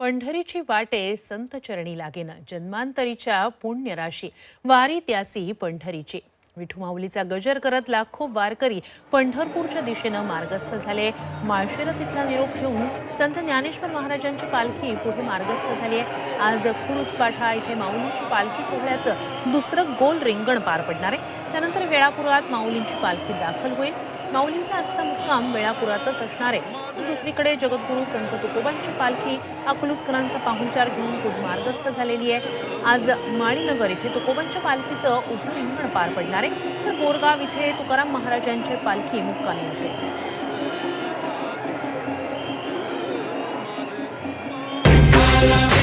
पंढरीची वाटे संत चरणी लागेन. जन्मांतरीच्या पुण्यराशी वारी त्यासी पंढरीची. विठू माऊलीचा गजर करत लाखो वारकरी पंढरपूरच्या दिशेनं मार्गस्थ झाले. माळशिरस इथला निरोप घेऊन संत ज्ञानेश्वर महाराजांची पालखी पुढे मार्गस्थ झाली. आहे आज खुळूसपाठा इथे माऊलींची पालखी सोहळ्याचं दुसरं गोल रिंगण पार पडणार आहे. त्यानंतर वेळापुरात माऊलींची पालखी दाखल होईल. माऊलींचा आजचा मुक्काम वेळापुरातच असणार आहे. दुसरीकडे जगद्गुरू संत तुकोबांची पालखी अकलूसकरांचा पाहुणचार घेऊन खूप मार्गस्थ झालेली आहे. आज माळीनगर इथे तुकोबांच्या पालखीचं उभं रिंगण पार पडणार आहे. तर बोरगाव इथे तुकाराम महाराजांची पालखी मुक्कामी असेल. la